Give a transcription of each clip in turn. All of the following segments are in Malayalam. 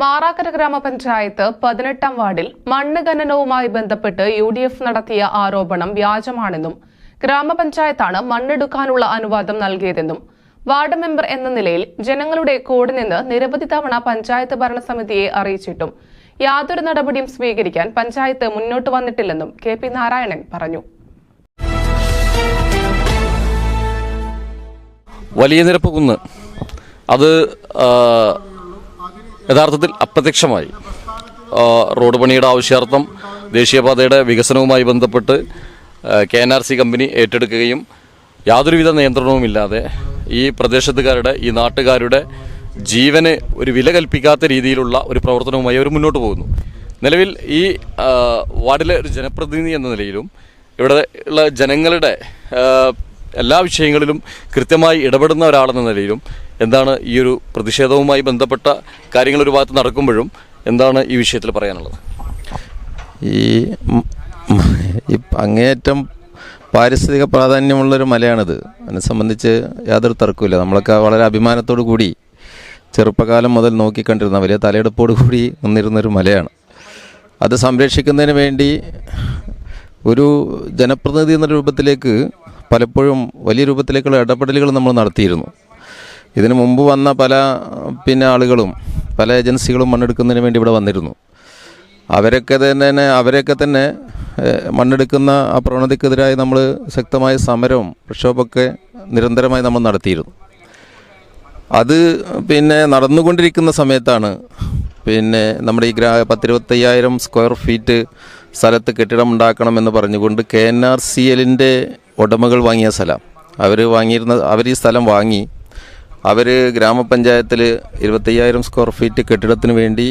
മാറാക്കര ഗ്രാമപഞ്ചായത്ത് പതിനെട്ടാം വാർഡിൽ മണ്ണ് ഖനനവുമായി ബന്ധപ്പെട്ട് യു ഡി എഫ് നടത്തിയ ആരോപണം വ്യാജമാണെന്നും ഗ്രാമപഞ്ചായത്താണ് മണ്ണെടുക്കാനുള്ള അനുവാദം നൽകിയതെന്നും വാർഡ് മെമ്പർ എന്ന നിലയിൽ ജനങ്ങളുടെ കോഡ് നിന്ന് നിരവധി തവണ പഞ്ചായത്ത് ഭരണസമിതിയെ അറിയിച്ചിട്ടും യാതൊരു നടപടിയും സ്വീകരിക്കാൻ പഞ്ചായത്ത് മുന്നോട്ട് വന്നിട്ടില്ലെന്നും കെ പി നാരായണൻ പറഞ്ഞു. വലിയ നിരപ്പ് കുന്ന്. അത് യഥാർത്ഥത്തിൽ അപ്രത്യക്ഷമായി. റോഡ് പണിയുടെ ആവശ്യാർത്ഥം ദേശീയപാതയുടെ വികസനവുമായി ബന്ധപ്പെട്ട് K N R C company ഏറ്റെടുക്കുകയും യാതൊരുവിധ നിയന്ത്രണവുമില്ലാതെ ഈ പ്രദേശത്തുകാരുടെ ഈ നാട്ടുകാരുടെ ജീവന് ഒരു വില കൽപ്പിക്കാത്ത രീതിയിലുള്ള ഒരു പ്രവർത്തനവുമായി അവർ മുന്നോട്ട് പോകുന്നു. നിലവിൽ ഈ വാർഡിലെ ഒരു ജനപ്രതിനിധി എന്ന നിലയിലും ഇവിടെ ഉള്ള ജനങ്ങളുടെ എല്ലാ വിഷയങ്ങളിലും കൃത്യമായി ഇടപെടുന്ന ഒരാളെന്ന നിലയിലും എന്താണ് ഈ ഒരു പ്രതിഷേധവുമായി ബന്ധപ്പെട്ട കാര്യങ്ങൾ ഒരു ഭാഗത്ത് നടക്കുമ്പോഴും എന്താണ് ഈ വിഷയത്തിൽ പറയാനുള്ളത്? ഈ അങ്ങേയറ്റം പാരിസ്ഥിതിക പ്രാധാന്യമുള്ളൊരു മലയാണിത്. അതിനെ സംബന്ധിച്ച് യാതൊരു തർക്കമില്ല നമ്മളൊക്കെ വളരെ അഭിമാനത്തോടു കൂടി ചെറുപ്പകാലം മുതൽ നോക്കിക്കണ്ടിരുന്ന വലിയ തലയെടുപ്പോടു കൂടി നിന്നിരുന്നൊരു മലയാണ്. അത് സംരക്ഷിക്കുന്നതിന് വേണ്ടി ഒരു ജനപ്രതിനിധി എന്ന രൂപത്തിലേക്ക് പലപ്പോഴും വലിയ രൂപത്തിലേക്കുള്ള ഇടപെടലുകൾ നമ്മൾ നടത്തിയിരുന്നു. ഇതിനു മുമ്പ് വന്ന പല പിന്നെ ആളുകളും പല ഏജൻസികളും മണ്ണെടുക്കുന്നതിന് വേണ്ടി ഇവിടെ വന്നിരുന്നു. അവരൊക്കെ തന്നെ അവരെയൊക്കെ തന്നെ മണ്ണെടുക്കുന്ന ആ പ്രവണതയ്ക്കെതിരായി നമ്മൾ ശക്തമായ സമരവും പ്രക്ഷോഭമൊക്കെ നിരന്തരമായി നമ്മൾ നടത്തിയിരുന്നു. അത് പിന്നെ നടന്നുകൊണ്ടിരിക്കുന്ന സമയത്താണ് പിന്നെ നമ്മുടെ ഈ ഗ്രാ പത്തിരുപത്തയ്യായിരം സ്ക്വയർ ഫീറ്റ് സ്ഥലത്ത് കെട്ടിടം ഉണ്ടാക്കണമെന്ന് പറഞ്ഞുകൊണ്ട് കെ എൻ ആർ സി എല്ലിന്റെ ഉടമകൾ വാങ്ങിയ സ്ഥലം. അവർ വാങ്ങിയിരുന്ന അവർ ഈ സ്ഥലം വാങ്ങി അവർ ഗ്രാമപഞ്ചായത്തിൽ ഇരുപത്തയ്യായിരം സ്ക്വയർ ഫീറ്റ് കെട്ടിടത്തിന് വേണ്ടി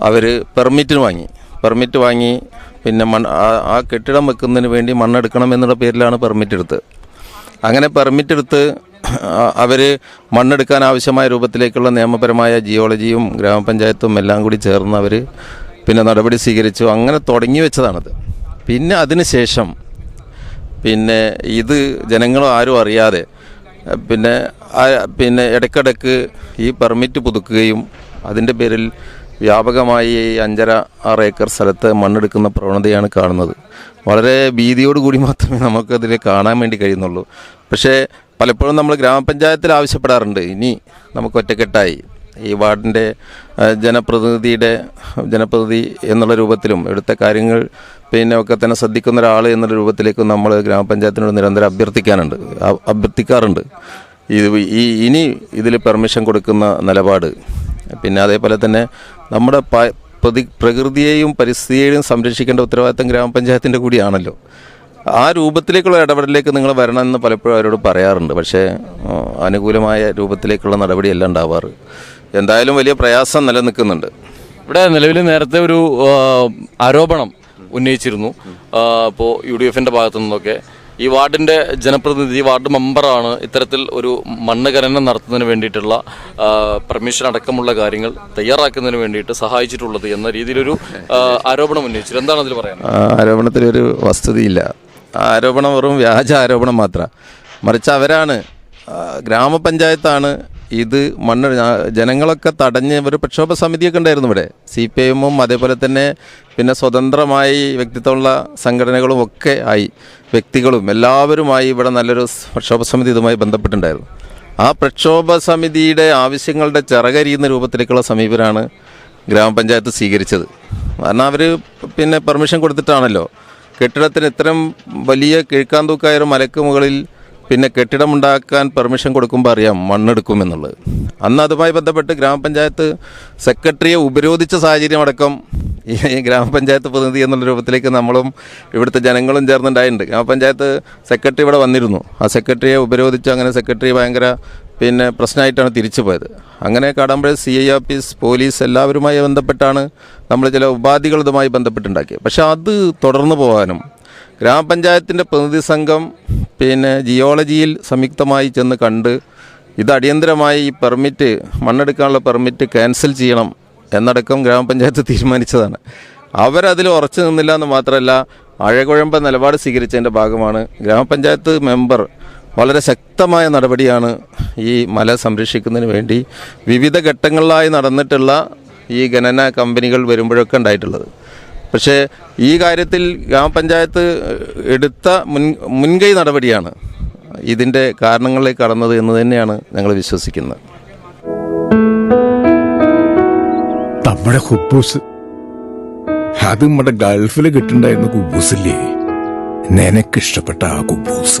അവർ പെർമിറ്റ് വാങ്ങി. പെർമിറ്റ് വാങ്ങി പിന്നെ മണ്ണ് ആ- കെട്ടിടം വെക്കുന്നതിന് വേണ്ടി മണ്ണെടുക്കണം എന്നുള്ള പേരിലാണ് പെർമിറ്റ് എടുത്തത് അങ്ങനെ പെർമിറ്റ് എടുത്ത് അവർ മണ്ണെടുക്കാൻ ആവശ്യമായ രൂപത്തിലേക്കുള്ള നിയമപരമായ ജിയോളജിയും ഗ്രാമപഞ്ചായത്തും എല്ലാം കൂടി ചേർന്ന് അവർ പിന്നെ നടപടി സ്വീകരിച്ചു. അങ്ങനെ തുടങ്ങി വെച്ചതാണത്. പിന്നെ അതിനുശേഷം പിന്നെ ഇത് ജനങ്ങളും ആരും അറിയാതെ പിന്നെ പിന്നെ ഇടയ്ക്കിടയ്ക്ക് ഈ പെർമിറ്റ് പുതുക്കുകയും അതിന്റെ പേരിൽ വ്യാപകമായി ഈ അഞ്ചര ആറ് ഏക്കർ സ്ഥലത്ത് മണ്ണെടുക്കുന്ന പ്രവണതയാണ് കാണുന്നത്. വളരെ ഭീതിയോടുകൂടി മാത്രമേ നമുക്കതിൽ കാണാൻ വേണ്ടി കഴിയുന്നുള്ളൂ. പക്ഷേ പലപ്പോഴും നമ്മൾ ഗ്രാമപഞ്ചായത്തിൽ ആവശ്യപ്പെടാറുണ്ട്. ഇനി നമുക്ക് ഒറ്റക്കെട്ടായി ഈ വാർഡിന്റെ ജനപ്രതിനിധിയുടെ ജനപ്രതിനിധി എന്നുള്ള രൂപത്തിലും ഇവിടുത്തെ കാര്യങ്ങൾ പിന്നെ ഒക്കെ തന്നെ ശ്രദ്ധിക്കുന്ന ഒരാൾ എന്നുള്ള രൂപത്തിലേക്ക് നമ്മൾ ഗ്രാമപഞ്ചായത്തിനോട് നിരന്തരം അഭ്യർത്ഥിക്കാനുണ്ട്. അഭ്യർത്ഥിക്കാറുണ്ട്. ഇത് ഈ ഇനി ഇതിൽ പെർമിഷൻ കൊടുക്കുന്ന നിലപാട്. പിന്നെ അതേപോലെ തന്നെ നമ്മുടെ പ്രതി പ്രകൃതിയെയും പരിസ്ഥിതിയെയും സംരക്ഷിക്കേണ്ട ഉത്തരവാദിത്തം ഗ്രാമപഞ്ചായത്തിന്റെ കൂടിയാണല്ലോ. ആ രൂപത്തിലേക്കുള്ള ഇടപെടലിലേക്ക് നിങ്ങൾ വരണമെന്ന് പലപ്പോഴും അവരോട് പറയാറുണ്ട്. പക്ഷേ അനുകൂലമായ രൂപത്തിലേക്കുള്ള നടപടിയല്ല ഉണ്ടാവാറ്. എന്തായാലും വലിയ പ്രയാസം നിലനിൽക്കുന്നുണ്ട്. ഇവിടെ നിലവിൽ നേരത്തെ ഒരു ആരോപണം ഉന്നയിച്ചിരുന്നു. ഇപ്പോൾ യു ഡി എഫിന്റെ ഭാഗത്തു നിന്നൊക്കെ. ഈ വാർഡിന്റെ ജനപ്രതിനിധി വാർഡ് മെമ്പറാണ് ഇത്തരത്തിൽ ഒരു മണ്ണ് ഖനനം നടത്തുന്നതിന് വേണ്ടിയിട്ടുള്ള പെർമിഷൻ അടക്കമുള്ള കാര്യങ്ങൾ തയ്യാറാക്കുന്നതിന് വേണ്ടിയിട്ട് സഹായിച്ചിട്ടുള്ളത് എന്ന രീതിയിലൊരു ആരോപണം ഉന്നയിച്ചു എന്താണ് അതിൽ പറയുന്നത് ആരോപണത്തിലൊരു വസ്തുതയില്ല. ആരോപണം വെറും വ്യാജ ആരോപണം മാത്രം. മറിച്ച് അവരാണ് ഗ്രാമപഞ്ചായത്താണ് ഇത് മണ്ണ് ജനങ്ങളൊക്കെ തടഞ്ഞ് ഒരു പ്രക്ഷോഭ സമിതിയൊക്കെ ഉണ്ടായിരുന്നു ഇവിടെ. സി പി എമ്മും അതേപോലെ തന്നെ പിന്നെ സ്വതന്ത്രമായി വ്യക്തിത്വമുള്ള സംഘടനകളും ഒക്കെ ആയി വ്യക്തികളും എല്ലാവരുമായി ഇവിടെ നല്ലൊരു പ്രക്ഷോഭ സമിതി ഇതുമായി ബന്ധപ്പെട്ടിട്ടുണ്ടായിരുന്നു. ആ പ്രക്ഷോഭ സമിതിയുടെ ആവശ്യങ്ങളുടെ ചിറകരിയുന്ന രൂപത്തിലേക്കുള്ള സമീപനമാണ് ഗ്രാമപഞ്ചായത്ത് സ്വീകരിച്ചത്. കാരണം അവർ പിന്നെ പെർമിഷൻ കൊടുത്തിട്ടാണല്ലോ. കെട്ടിടത്തിന് ഇത്തരം വലിയ കിഴക്കാന്തൂക്കായ ഒരു മലക്ക് മുകളിൽ പിന്നെ കെട്ടിടം ഉണ്ടാക്കാൻ പെർമിഷൻ കൊടുക്കുമ്പോൾ അറിയാം മണ്ണെടുക്കുമെന്നുള്ളത് അന്ന് അതുമായി ബന്ധപ്പെട്ട് ഗ്രാമപഞ്ചായത്ത് സെക്രട്ടറിയെ ഉപരോധിച്ച സാഹചര്യം അടക്കം ഈ ഗ്രാമപഞ്ചായത്ത് പ്രതിനിധി എന്നുള്ള രൂപത്തിലേക്ക് നമ്മളും ഇവിടുത്തെ ജനങ്ങളും ചേർന്നുണ്ടായിട്ടുണ്ട്. ഗ്രാമപഞ്ചായത്ത് സെക്രട്ടറി ഇവിടെ വന്നിരുന്നു. ആ സെക്രട്ടറിയെ ഉപരോധിച്ച് അങ്ങനെ സെക്രട്ടറി ഭയങ്കര പിന്നെ പ്രശ്നമായിട്ടാണ് തിരിച്ചു പോയത്. അങ്ങനെ Kadampuzha C I office police എല്ലാവരുമായി ബന്ധപ്പെട്ടാണ് നമ്മൾ ചില ഉപാധികൾ ഇതുമായി ബന്ധപ്പെട്ടുണ്ടാക്കിയത്. പക്ഷേ അത് തുടർന്നു പോകാനും ഗ്രാമപഞ്ചായത്തിന്റെ പ്രതിനിധി സംഘം പിന്നെ ജിയോളജിയിൽ സംയുക്തമായി ചെന്ന് കണ്ട് ഇത് അടിയന്തരമായി ഈ പെർമിറ്റ് മണ്ണെടുക്കാനുള്ള പെർമിറ്റ് ക്യാൻസൽ ചെയ്യണം എന്നടക്കം ഗ്രാമപഞ്ചായത്ത് തീരുമാനിച്ചതാണ്. അവരതിൽ ഉറച്ചു നിന്നില്ല എന്ന് മാത്രമല്ല അഴകുഴമ്പ നിലപാട് സ്വീകരിച്ചതിന്റെ ഭാഗമാണ് ഗ്രാമപഞ്ചായത്ത് മെമ്പർ വളരെ ശക്തമായ നടപടിയാണ് ഈ മല സംരക്ഷിക്കുന്നതിന് വേണ്ടി വിവിധ ഘട്ടങ്ങളിലായി നടന്നിട്ടുള്ള ഈ ഖനന കമ്പനികൾ വരുമ്പോഴൊക്കെ ഉണ്ടായിട്ടുള്ളത്. പക്ഷേ ഈ കാര്യത്തിൽ ഗ്രാമപഞ്ചായത്ത് എടുത്ത മുൻ മുൻകൈ നടപടിയാണ് ഇതിന്റെ കാരണങ്ങളിലേക്ക് കടന്നത് എന്ന് തന്നെയാണ് ഞങ്ങൾ വിശ്വസിക്കുന്നത്. നമ്മുടെ കുബൂസ്. അത് നമ്മുടെ ഗൾഫിൽ കിട്ടുണ്ടായിരുന്ന കുബൂസില്ലേ? നിനക്കിഷ്ടപ്പെട്ട ആ കുബൂസ്.